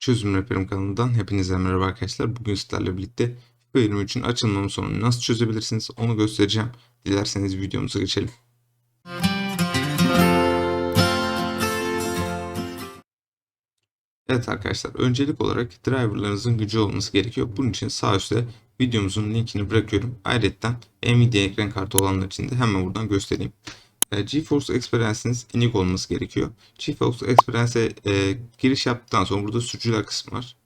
Çözüm Rehberim kanalından hepinize merhaba arkadaşlar. Bugün sizlerle birlikte FIFA 23'ün açılmamı sorununu nasıl çözebilirsiniz onu göstereceğim. Dilerseniz videomuza geçelim. Evet arkadaşlar öncelik olarak driverlarınızın gücü olması gerekiyor. Bunun için sağ üstte videomuzun linkini bırakıyorum. Ayrıca Nvidia ekran kartı olanlar için de hemen buradan göstereyim. E, GeForce Experience'iniz inik olması gerekiyor. GeForce Experience'e e, giriş yaptıktan sonra burada sürücüler kısmı var.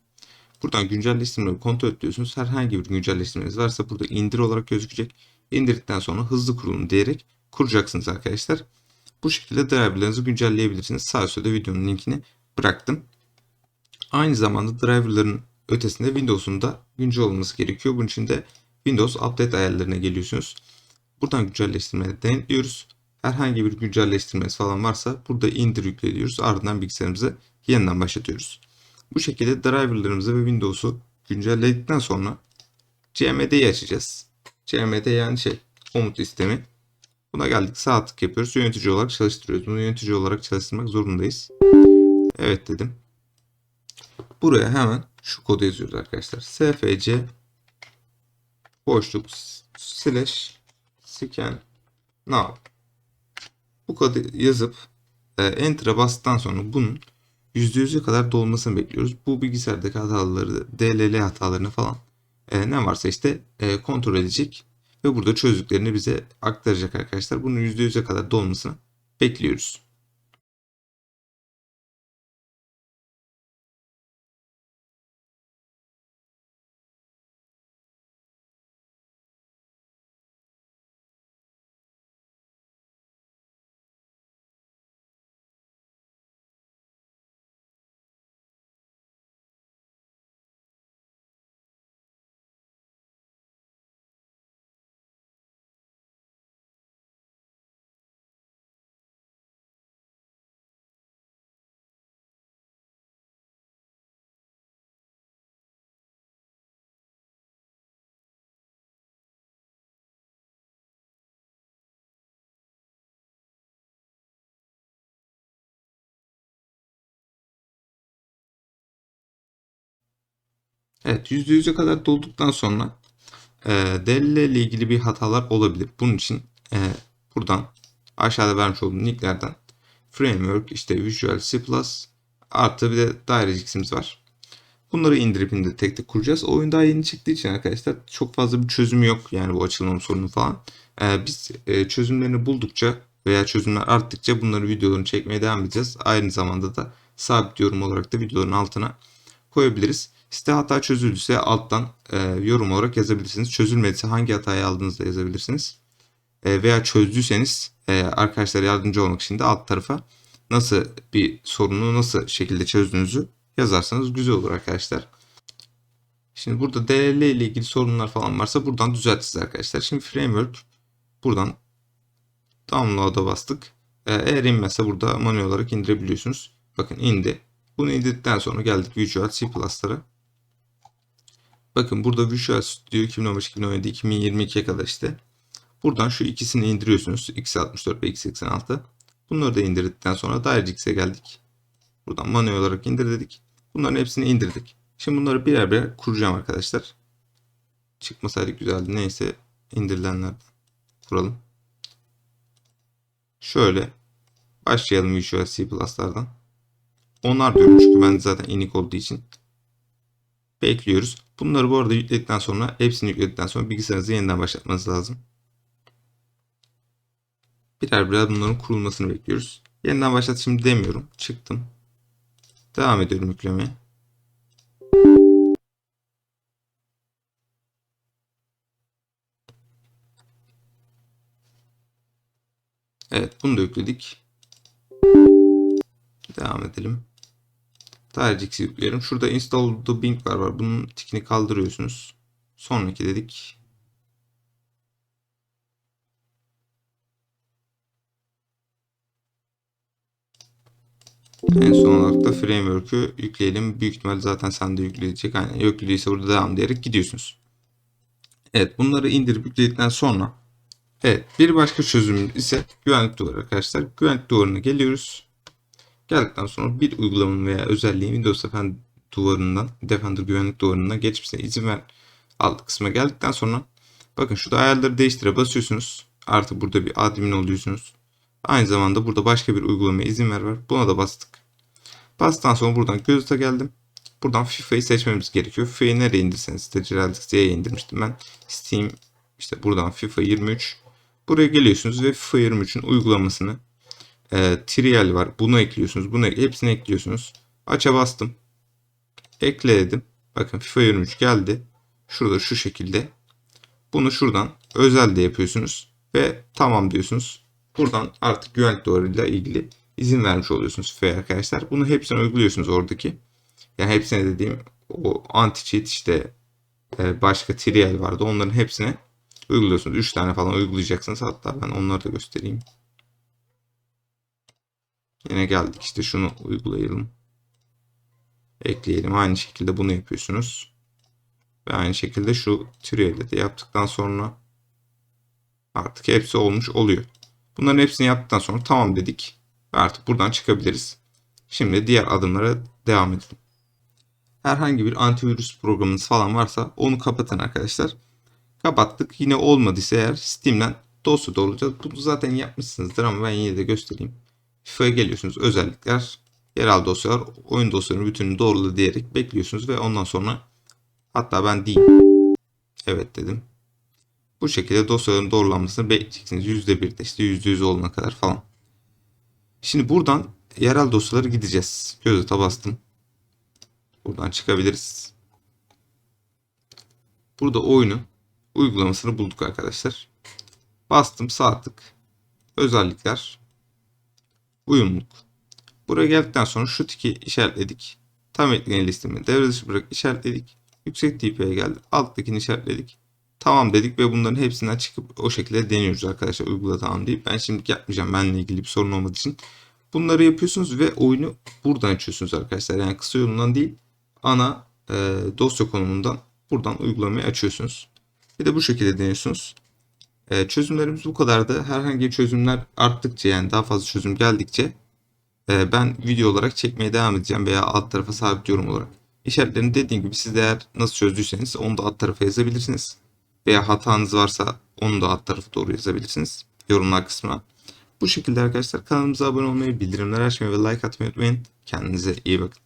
Buradan güncelleştirmeleri kontrol ediyorsunuz. Herhangi bir güncelleştirmeniz varsa burada indir olarak gözükecek. İndirdikten sonra hızlı kurulum diyerek kuracaksınız arkadaşlar. Bu şekilde driverlarınızı güncelleyebilirsiniz. Sağ üstte de videonun linkini bıraktım. Aynı zamanda driverların ötesinde Windows'un da güncel olması gerekiyor. Bunun için de Windows Update ayarlarına geliyorsunuz. Buradan güncelleştirmeleri denetliyoruz. Herhangi bir güncelleştirmesi falan varsa burada indir yükle. Ardından bilgisayarımızı yeniden başlatıyoruz. Bu şekilde driverlarımızı ve Windows'u güncelledikten sonra CMD'yi açacağız. CMD yani şey komut sistemi. Buna geldik sağ tık yapıyoruz. Yönetici olarak çalıştırıyoruz. Bunu yönetici olarak çalıştırmak zorundayız. Evet dedim. Buraya hemen şu kodu yazıyoruz arkadaşlar. sfc boşluk slash scan now. Bu kodu yazıp e, enter'a bastıktan sonra bunun %100'e kadar dolmasını bekliyoruz. Bu bilgisayardaki hataları, DLL hatalarını falan e, ne varsa işte e, kontrol edecek ve burada çözdüklerini bize aktaracak arkadaşlar. Bunun %100'e kadar dolmasını bekliyoruz. Evet %100'e kadar dolduktan sonra e, DLL ile ilgili bir hatalar olabilir. Bunun için e, buradan aşağıda vermiş olduğum linklerden Framework, işte Visual C++ artı bir de DirectX'imiz var. Bunları indirip indirip tek tek kuracağız. Oyun daha yeni çıktığı için arkadaşlar çok fazla bir çözümü yok. Yani bu açılmam sorunu falan. E, biz e, çözümlerini buldukça veya çözümler arttıkça bunları videolarını çekmeye devam edeceğiz. Aynı zamanda da sabit yorum olarak da videoların altına koyabiliriz. Site hata çözüldüyse alttan e, yorum olarak yazabilirsiniz. Çözülmediyse hangi hatayı aldığınızda yazabilirsiniz. E, veya çözdüyseniz e, arkadaşlar yardımcı olmak için de alt tarafa nasıl bir sorunu nasıl şekilde çözdüğünüzü yazarsanız güzel olur arkadaşlar. Şimdi burada DLL ile ilgili sorunlar falan varsa buradan düzeltiriz arkadaşlar. Şimdi framework buradan download'a bastık. E, eğer inmezse burada manuel olarak indirebiliyorsunuz. Bakın indi. Bunu indirdikten sonra geldik Visual C++'lara. Bakın burada Visual Studio 2015, 2017, 2022'ye kadar işte. Buradan şu ikisini indiriyorsunuz. x64 ve x86. Bunları da indirdikten sonra DirectX'e geldik. Buradan manuel olarak indir dedik. Bunların hepsini indirdik. Şimdi bunları birer birer kuracağım arkadaşlar. Çıkmasaydı güzeldi. Neyse indirilenlerden kuralım. Şöyle başlayalım Visual C++'lardan. Onlar diyorum çünkü ben zaten inik olduğu için bekliyoruz. Bunları bu arada yükledikten sonra hepsini yükledikten sonra bilgisayarınızı yeniden başlatmanız lazım. Birer birer bunların kurulmasını bekliyoruz. Yeniden başlat şimdi demiyorum. Çıktım. Devam ediyorum yüklemeye. Evet bunu da yükledik. Devam edelim. DirectX'i yükleyelim. Şurada install the Bing var var. Bunun tikini kaldırıyorsunuz. Sonraki dedik. En son olarak da framework'ü yükleyelim. Büyük ihtimal zaten sende yükleyecek. Yani yüklediyse burada devam diyerek gidiyorsunuz. Evet bunları indirip yükledikten sonra Evet bir başka çözüm ise güvenlik duvarı arkadaşlar. Güvenlik duvarına geliyoruz. Geldikten sonra bir uygulamanın veya özelliğin Windows Defender duvarından, Defender güvenlik duvarından geçmesine izin ver alt kısma geldikten sonra bakın şurada ayarları değiştire basıyorsunuz. Artık burada bir admin oluyorsunuz. Aynı zamanda burada başka bir uygulamaya izin ver var. Buna da bastık. Bastıktan sonra buradan gözete geldim. Buradan FIFA'yı seçmemiz gerekiyor. FIFA'yı nereye indirseniz işte Geraldix'e indirmiştim ben. Steam işte buradan FIFA 23. Buraya geliyorsunuz ve FIFA 23'ün uygulamasını e, Trial var. Bunu ekliyorsunuz. Bunu hepsini ekliyorsunuz. Aça bastım. Ekle dedim. Bakın FIFA 23 geldi. Şurada şu şekilde. Bunu şuradan özel de yapıyorsunuz. Ve tamam diyorsunuz. Buradan artık güvenlik duvarıyla ilgili izin vermiş oluyorsunuz FIFA'ya arkadaşlar. Bunu hepsini uyguluyorsunuz oradaki. Yani hepsine dediğim o anti-cheat işte e, başka trial vardı. Onların hepsine uyguluyorsunuz. 3 tane falan uygulayacaksınız. Hatta ben onları da göstereyim. Yine geldik işte şunu uygulayalım. Ekleyelim. Aynı şekilde bunu yapıyorsunuz. Ve aynı şekilde şu trial'i de yaptıktan sonra artık hepsi olmuş oluyor. Bunların hepsini yaptıktan sonra tamam dedik. Artık buradan çıkabiliriz. Şimdi diğer adımlara devam edelim. Herhangi bir antivirüs programınız falan varsa onu kapatın arkadaşlar. Kapattık. Yine olmadıysa eğer Steam'den dosya doğrulacağız. Bunu zaten yapmışsınızdır ama ben yine de göstereyim. FIFA'ya geliyorsunuz. Özellikler, yerel dosyalar, oyun dosyalarının bütününü doğrula diyerek bekliyorsunuz ve ondan sonra hatta ben değil. Evet dedim. Bu şekilde dosyaların doğrulanmasını bekleyeceksiniz. %1'de işte %100 olana kadar falan. Şimdi buradan yerel dosyalara gideceğiz. Gözete bastım. Buradan çıkabiliriz. Burada oyunu uygulamasını bulduk arkadaşlar. Bastım sağ tık. Özellikler. Uyumluluk. Buraya geldikten sonra şu tiki işaretledik. Tam etkileyen listemi devre dışı bırak işaretledik. Yüksek TP'ye geldi. Alttakini işaretledik. Tamam dedik ve bunların hepsinden çıkıp o şekilde deniyoruz arkadaşlar. Uygula tamam deyip. Ben şimdi yapmayacağım. Benimle ilgili bir sorun olmadığı için. Bunları yapıyorsunuz ve oyunu buradan açıyorsunuz arkadaşlar. Yani kısa yolundan değil ana e, dosya konumundan buradan uygulamayı açıyorsunuz. Bir de bu şekilde deniyorsunuz. E, çözümlerimiz bu kadardı. Herhangi çözümler arttıkça yani daha fazla çözüm geldikçe e, ben video olarak çekmeye devam edeceğim veya alt tarafa sabit yorum olarak. İşaretlerini dediğim gibi siz eğer nasıl çözdüyseniz onu da alt tarafa yazabilirsiniz. Veya hatanız varsa onu da alt tarafa doğru yazabilirsiniz. Yorumlar kısmına. Bu şekilde arkadaşlar kanalımıza abone olmayı, bildirimler açmayı ve like atmayı unutmayın. Kendinize iyi bakın.